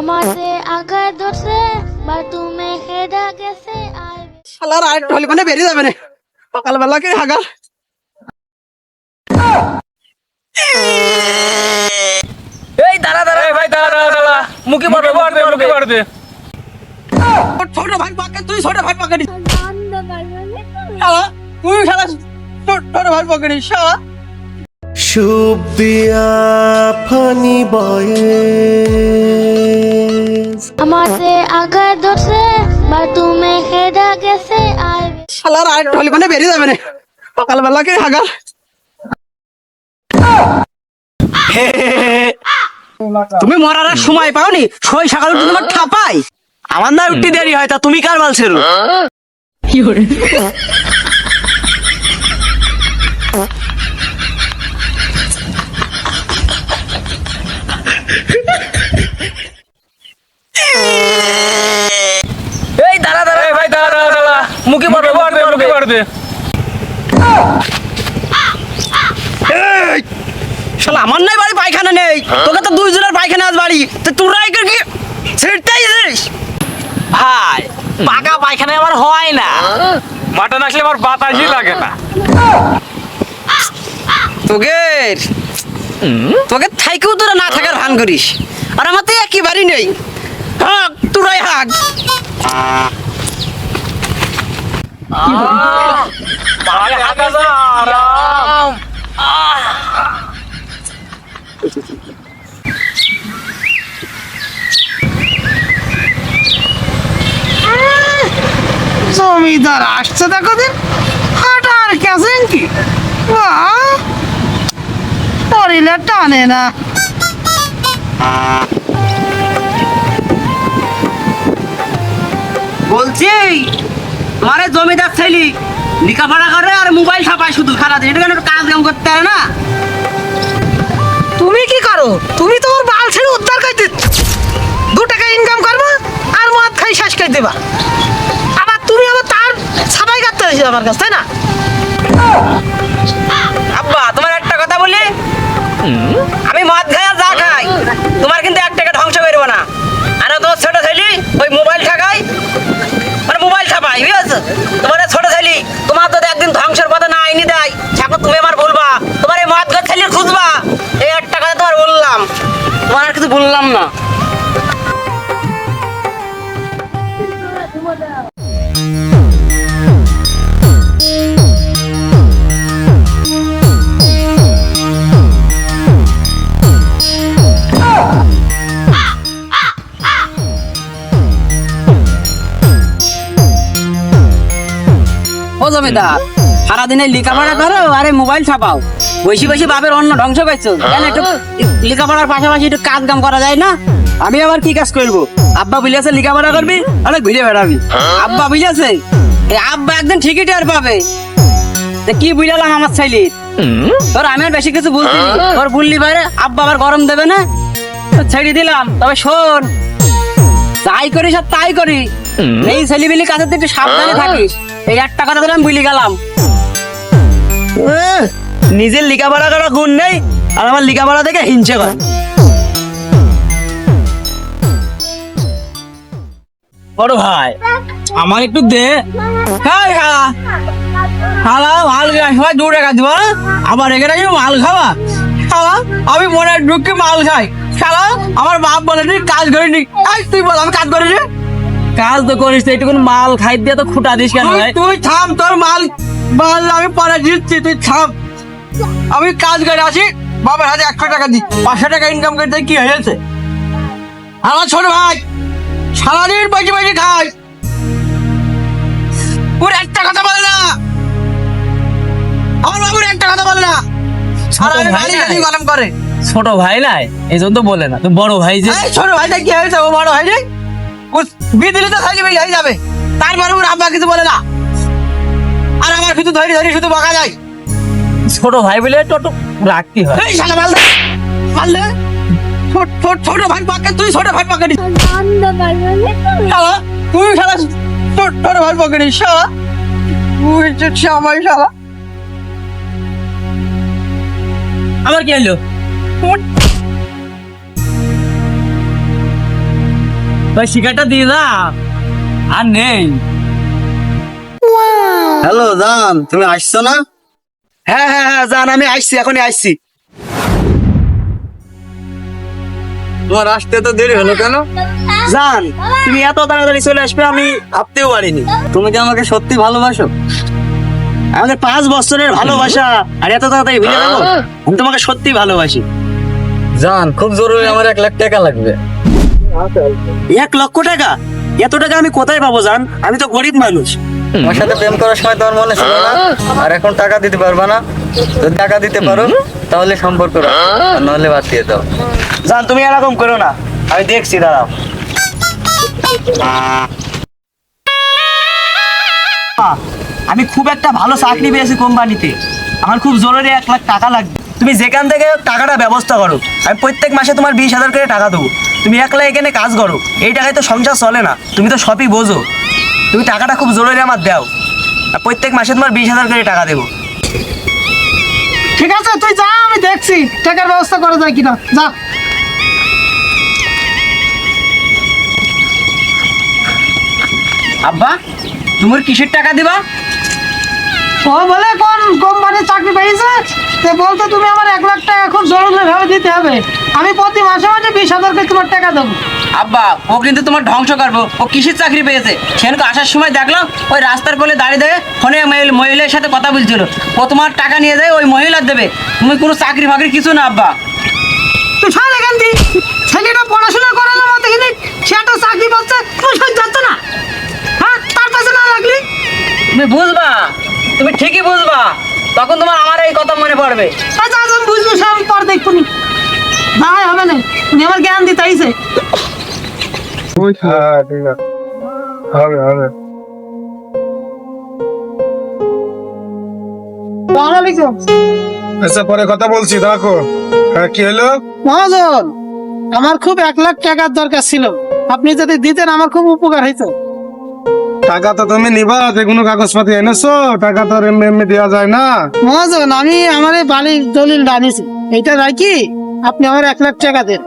আমাকে আগায় ধরছে বা তুমি হেডা গেছে শালার আর একটু মানে বেরিয়ে যাবে না। সকালবেলা কে হাগার এই দাঁড়া দাঁড়া। ভাই দাঁড়া দাঁড়া দাঁড়া। মুখে মারবে, মুখে মারবে মুখে মুখে মারবে ছোট ভাই পাকে তুই ছোট ভাই পাকে তুই শালা ছোট ছোট ভাই পাকে শালা। সুপ দিয়া ফানি বয়েস আমাকে আগায় ধরছে বা তুমি হেডা গেছে আয় শালার আর একটু মানে বেরিয়ে যাবে না। সকালবেলা কে হাগার? তুমি মরার সময় পাওনি ছয় সকাল উঠে তোমার ঠাপাই। আমার না উঠতে দেরি হয় তা তুমি কার মাল ছেড়ো এই দাঁড়া দাঁড়া। ভাই দাঁড়া দাঁড়া দাঁড়া। মুখে মারবে, মুখে মারবে মুখে মুখে মারবে শালা আমার নাই বাড়ি পায়খানা নেই। তোকে তো দুই জনের পায়খানা আজ বাড়ি। তো তোরাই কি ভাই পাকা পায়খানা আমার হয় না। মাটন আসলে আমার বাতাসই লাগে না। তোকে তোকে থাইকেও তোরা না থাকার ভান করিস। আর আমার তো একেবারেই নেই। হাক যা, আরাম জমিদার আসছে দেখো দিন হাঁটার কেছেন কি? শরীরে টানে না। বলছি মারে জমিদার ছেলি লেখাপড়া করে আর মোবাইল ছাপায় শুধু সারাদিন। এটা কাজ কাম করতে পারে না? তুমি কি করো? তুমি তোমার বাল ছেড়ে উদ্ধার করতে দু টাকা ইনকাম করব আর মদ খাই শেষ করে দেবা। আবার তুমি আবার তার ছাপাই কাটতে হয়েছে আমার কাছে, তাই না? আব্বা, তোমার একটা কথা বলি। আমি মদ খাই আর যা খাই। তোমার কিন্তু এক বললাম। তোমার আর কিছু বললাম না। ও জমিদার সারাদিনে লেখাপড়া করো আরে মোবাইল ছাপাও। বেশি বেশি বাপের অন্য ধ্বংস করছ। কেন একটু লেখাপড়ার পাশাপাশি একটু কাজ কাম করা যায় না? আমি আবার কি কাজ করব? আব্বা বুঝেছে লেখাপড়া করবি? অনেক ঘুরে বেড়াবি। আব্বা বুঝেছে আব্বা একদিন ঠিকই টের পাবে। কি বুঝালাম আমার ছেলে? তোর আমি আর বেশি কিছু বুঝছি তোর বললি বাইরে আব্বা আবার গরম দেবে না? ছেড়ে দিলাম। তবে শোন তাই করিস আর তাই করি এই ছেলেবিলি কাছে একটু সাবধানে থাকিস। এই একটা কথা দিলাম ভুলে গেলাম। নিজের লেখাপড়া করা গুণ নেই আর আমার লেখাপড়া দেখে হিংসে করে। বড় ভাই আমার একটু দে। হ্যাঁ হ্যাঁ খালা মাল খাওয়া দু টাকা দিব আবার এখানে কি মাল খাওয়া খালা আমি মনে ঢুকে মাল খাই। খালা আমার বাপ বলে নি কাজ করিনি। আজ তুই বল আমি কাজ করিনি? কাজ তো করিস এইটুকুন মাল খাই দিয়ে তো খুঁটা দিস কেন তুই থাম তোর মাল মাল আমি পরে দিচ্ছি তুই থাম। আমি কাজ করে আসি বাবার হাতে একশো টাকা দিই পাঁচশো টাকা ইনকাম করতে কি হয়েছে আমার ছোট ভাই সারাদিন বসে বসে খাই। ওর একটা কথা বলে না। আমার বাবুর একটা কথা বলে না। সারাদিন ভাই গালি। গালি গরম করে। ছোট ভাই নাই? এই জন্য তো বলে না। বড় ভাই যে ছোট ভাইটা কি হয়েছে ও বড় হয়নি। ও বিয়ে দিলে তো খালি হয়ে যাবে। তারপরে ওর আব্বা কিছু বলে না। আর আমার শুধু ধরে ধরে শুধু বকা যায় ছোট ভাই বলে একটু রাখতে হয়? এই শালা মাল মারলে ছোট ছোট ছোট ভাই পাকে তুই ছোট ভাই পাকে শালা তুই শালা ছোট ছোট ভাই পাকে নিস শালা। তুই যে আমার শালা। আমার কি হলো ওই শিকারটা দিয়ে যা আর নেই। হ্যালো জান তুমি আসছো না? হ্যাঁ হ্যাঁ হ্যাঁ জান আমি আসছি এখনই আসছি। তোমার আসতে তো দেরি হলো কেন? জান তুমি এত তাড়াতাড়ি চলে আসবে আমি ভাবতেও পারিনি। তুমি কি আমাকে সত্যি ভালোবাসো? আমাদের পাঁচ বছরের ভালোবাসা আর এত তাড়াতাড়ি ভুলে যাব? আমি তোমাকে সত্যি ভালোবাসি। জান খুব জরুরি আমার এক লাখ টাকা লাগবে। এক লক্ষ টাকা? এত টাকা আমি কোথায় পাবো জান? আমি তো গরিব মানুষ। আমার সাথে প্রেম করার সময় তোমার মনে ছিল না? আর এখন টাকা দিতে পারবা না? যদি টাকা দিতে পারো তাহলে সম্পর্ক রাখো। আর নাহলে বাদ দিয়ে দাও। জান তুমি এরকম করো না। আমি দেখছি দাঁড়াও। আমি খুব একটা ভালো চাকরি পেয়েছি কোম্পানিতে। আমার খুব জরুরি এক লাখ টাকা লাগবে। তুমি যেখান থেকে টাকাটা ব্যবস্থা করো আমি প্রত্যেক মাসে তোমার বিশ হাজার করে টাকা দেবো। তুমি একলা এখানে কাজ করো এই টাকায় তো সংসার চলে না তুমি তো সবই বোঝো। তুমি টাকাটা খুব জরুরি আমার দাও আর প্রত্যেক মাসে তোমার বিশ হাজার করে টাকা দেবো। ঠিক আছে তুই যা আমি দেখছি টাকার ব্যবস্থা করা যায় কিনা। যা। আব্বা তোমার কিসের টাকা দিবা? ও বলে কোন কোম্পানির চাকরি পেয়েছে? সে বলতে তুমি আমার এক লাখ টাকা খুব জরুরি ভাবে দিতে হবে। আমি প্রতি মাসে মাসে বিশ হাজার করে তোমার টাকা দেবো। আব্বা ও কিন্তু তোমার ধ্বংস করব। ও কিসের চাকরি পেয়েছে? সেখানে আসার সময় দেখলাম ওই রাস্তার কোলে দাঁড়িয়ে দাঁড়িয়ে ফোনে মহিল- মহিলার সাথে কথা বলছিল। ও তোমার টাকা নিয়ে যায় ওই মহিলার দেবে। তুমি কোনো চাকরি ফাকরি কিছু না আব্বা। তুই ছাড় এখান থেকে ছেলেটা পড়াশোনা করালো মতো কিন্তু সে একটা চাকরি পাচ্ছে তুই সহ্য যাচ্ছে না। হ্যাঁ তার কাছে না লাগলি? তুমি বুঝবা। তুমি ঠিকই বুঝবা। তখন তোমার আমার এই কথা মনে পড়বে। আচ্ছা আচ্ছা বুঝব সে আমি পর দেখব নি। ভাই হবে না। উনি আমার জ্ঞান দিতে আইছে। হ্যাঁ হবে হবে। আচ্ছা পরে কথা বলছি দেখো। হ্যাঁ কি হলো? মহাজন আমার খুব এক লাখ টাকার দরকার ছিল। আপনি যদি দিতেন আমার খুব উপকার হইতো। টাকা তো তুমি নিবা যে কোনো কাগজপাতি এনেছো টাকা তো এমনি এমনি দেওয়া যায় না। মহাজন আমি আমার এই বাড়ির দলিল আনিছি এইটা রাখি আপনি আমার এক লাখ টাকা দেন।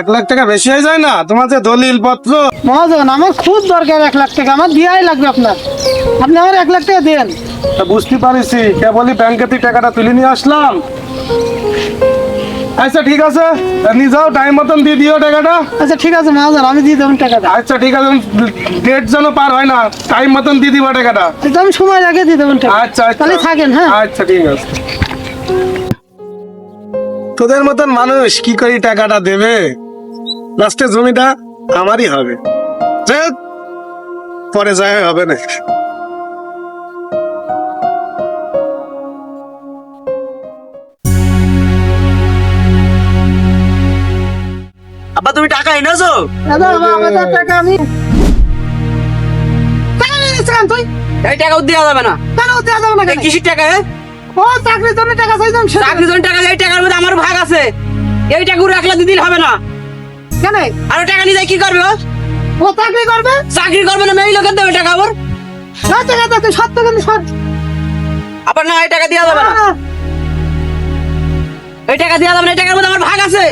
এক লাখ টাকা বেশি হয়ে যায় না? তোমার যে দলিল পত্র মহাজন আমার খুব দরকার এক লাখ টাকা। আমার দিয়াই লাগবে আপনার। আপনি আমার এক লাখ টাকা দেন। বুঝতে পারিছি। কেবলই ব্যাংকে থেকে টাকাটা তুলে নিয়ে আসলাম। আচ্ছা ঠিক আছে। নিয়ে যাও টাইম মতন দিয়ে দিও টাকাটা। আচ্ছা ঠিক আছে মহাজন আমি দিয়ে দেবেন টাকাটা। আচ্ছা ঠিক আছে ডেট যেন পার হয় না টাইম মতন দিয়ে দিবা টাকাটা। আমি সময় আগে দিয়ে দেবেন টাকা। আচ্ছা আচ্ছা। তাহলে থাকেন হ্যাঁ। আচ্ছা ঠিক আছে। তোদের মতন মানুষ কি করে টাকাটা দেবে? লাস্টে জমিটা আমারই হবে। হোক, পরে যায় হবে না। আব্বা তুমি টাকা এনেছো? দাদা আমার টাকা আমি তুই? এই টাকা দেওয়া যাবে না। কেন দেওয়া যাবে না কিসের টাকা ও চাকরির জন্য টাকা চাইছেন সেটা- চাকরি টাকা এই টাকার মধ্যে আমার ভাগ আছে। এই টাকা এক লাখ হবে না। কেন? আর টাকা নিয়ে কি করবে ও? চাকরি করবে? চাকরি করবে না মেয়ে লোকের দেবে টাকা আবার না টাকা সত্য কিন্তু আবার না এই টাকা দেওয়া যাবে না। এই টাকা দেওয়া যাবে না এই টাকার মধ্যে আমার ভাগ আছে।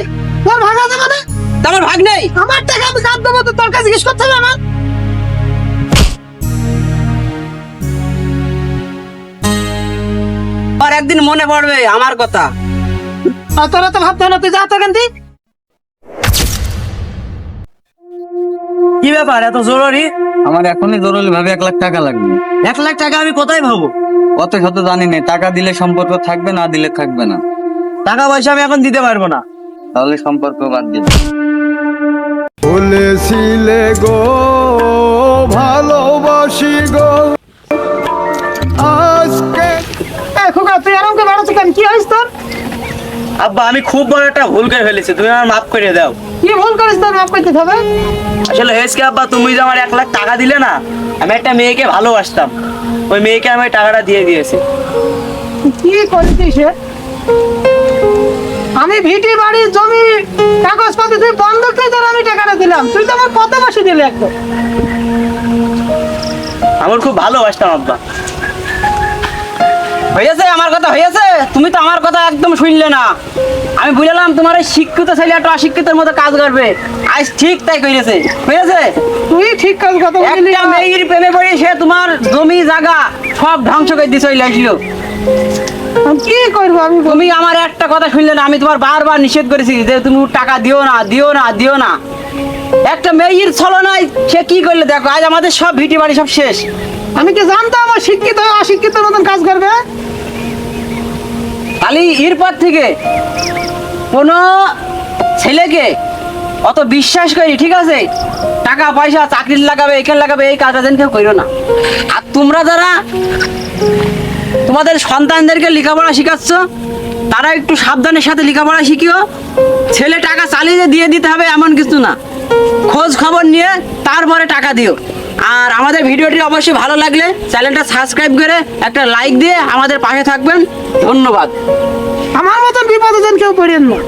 তোর ভাগ আছে মানে? তা আমার ভাগ নেই। আমার টাকা আমি কাঁদ দেবো তো তোর কাছে জিজ্ঞেস করতে হবে আমার। আর একদিন মনে পড়বে আমার কথা। তোরা তো ভাবতে না তুই যা তো কেন কি ব্যাপার এত জরুরি? আমার এখনই জরুরি ভাবে এক লাখ টাকা লাগবে। এক লাখ টাকা আমি কোথায় পাবো অত শত জানি না টাকা দিলে সম্পর্ক থাকবে না দিলে থাকবে না। টাকা পয়সা আমি এখন দিতে পারব না। তাহলে সম্পর্ক বাদ দিন বলেছিলে গো ভালোবাসি গো। আজকে খোকা তুই আরাম করে বেড়াচ্ছিস কেন? কি হয়েছে তোর? আব্বা আমি খুব বড় একটা ভুল করে ফেলেছি। তুমি আমার মাফ করে দাও। কি ভুল করিস তোর? মাফ করতে হবে। আসলে হয়েছে কি আব্বা তুমি যে আমার এক লাখ টাকা দিলে না আমি একটা মেয়েকে ভালোবাসতাম। ওই মেয়েকে আমি টাকাটা দিয়ে দিয়েছি। কি করেছিস? আমি ভিটি বাড়ি জমি কাগজপাতি তুই বন্ধক দিয়ে তোর আমি টাকাটা দিলাম। তুই তো আমার কত মাসে দিলি একদম। আমার খুব ভালোবাসতাম আব্বা। হয়েছে আমার কথা হয়েছে? তুমি তো আমার কথা একদম শুনলে না। আমি বুঝলাম তোমার এই শিক্ষিত ছেলে একটা অশিক্ষিতের মতো কাজ করবে। আজ ঠিক তাই কইরেছে হয়েছে? তুই ঠিক কাজ কথা বললি একটা মেয়ের প্রেমে পড়ে সে তোমার জমি জায়গা সব ধ্বংস করে দিয়ে চলে আমি কি করব? আমি তুমি আমার একটা কথা শুনলে না আমি তোমার বারবার নিষেধ করেছি যে তুমি টাকা দিও না দিও না দিও না। একটা মেয়ের ছলনায় সে কি করলে দেখো আজ আমাদের সব ভিটি বাড়ি সব শেষ। আমি কি জানতাম আমার শিক্ষিত অশিক্ষিত মতন কাজ করবে? খালি এরপর থেকে কোনো ছেলেকে অত বিশ্বাস করি ঠিক আছে? টাকা পয়সা চাকরি লাগাবে এখানে লাগাবে এই কাজটা যেন কেউ করো না। আর তোমরা যারা তোমাদের সন্তানদেরকে লেখাপড়া শেখাচ্ছ? তারা একটু সাবধানের সাথে লেখাপড়া শিখিও। ছেলে টাকা চালিয়ে দিয়ে দিতে হবে এমন কিছু না। খোঁজ খবর নিয়ে তারপরে টাকা দিও। আর আমাদের ভিডিওটি অবশ্যই ভালো লাগলে চ্যানেলটা সাবস্ক্রাইব করে একটা লাইক দিয়ে আমাদের পাশে থাকবেন। ধন্যবাদ। আমার মতন বিপদে কেউ পড়েন না।